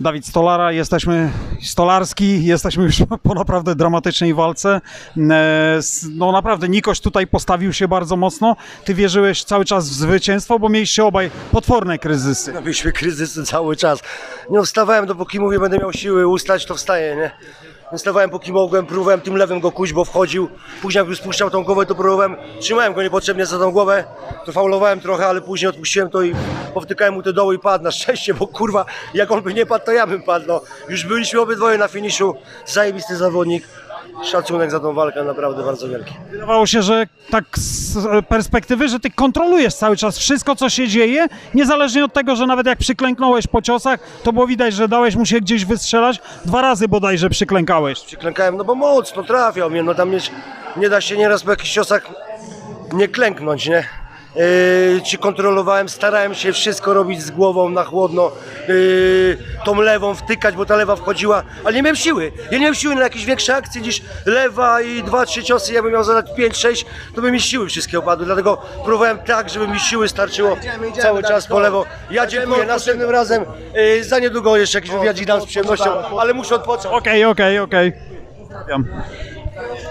Dawid Stolara, jesteśmy Stolarski, jesteśmy już po naprawdę dramatycznej walce. E, No naprawdę Nikoś tutaj postawił się bardzo mocno. Ty wierzyłeś cały czas w zwycięstwo, bo mieliście obaj potworne kryzysy. No, Mieliśmy kryzysy cały czas. Nie wstawałem, dopóki mówię, będę miał siły ustać, to wstaję? Nie Wstawałem póki mogłem, próbowałem tym lewym go kuć, bo wchodził. Później jak już spuszczał tą głowę, to próbowałem, trzymałem go niepotrzebnie za tą głowę, to faulowałem trochę, ale później odpuściłem to i powtykałem mu te doły i padł. Na szczęście, bo kurwa, jak on by nie padł, to ja bym padł. No. Już byliśmy obydwoje na finiszu, zajebisty zawodnik. Szacunek za tą walkę, naprawdę bardzo wielki. Wydawało się, że tak z perspektywy, że ty kontrolujesz cały czas wszystko, co się dzieje, niezależnie od tego, że nawet jak przyklęknąłeś po ciosach, to było widać, że dałeś mu się gdzieś wystrzelać. Dwa razy bodajże przyklękałeś. Przyklękałem, no bo mocno trafiał mnie, no tam nie, nie da się nieraz po jakichś ciosach nie klęknąć, nie? Yy, czy kontrolowałem, starałem się wszystko robić z głową na chłodno, yy, tą lewą wtykać, bo ta lewa wchodziła, ale nie miałem siły. Ja nie miałem siły na jakieś większe akcje niż lewa i dwa, trzy ciosy, jakbym miał zadać 5-6, to by mi siły wszystkie opadły, dlatego próbowałem tak, żeby mi siły starczyło cały czas po lewo. Ja dziękuję, następnym razem, yy, za niedługo jeszcze jakiś wywiadzik dam z przyjemnością, ale muszę odpocząć. Okej, okej, okej. Pozdrawiam.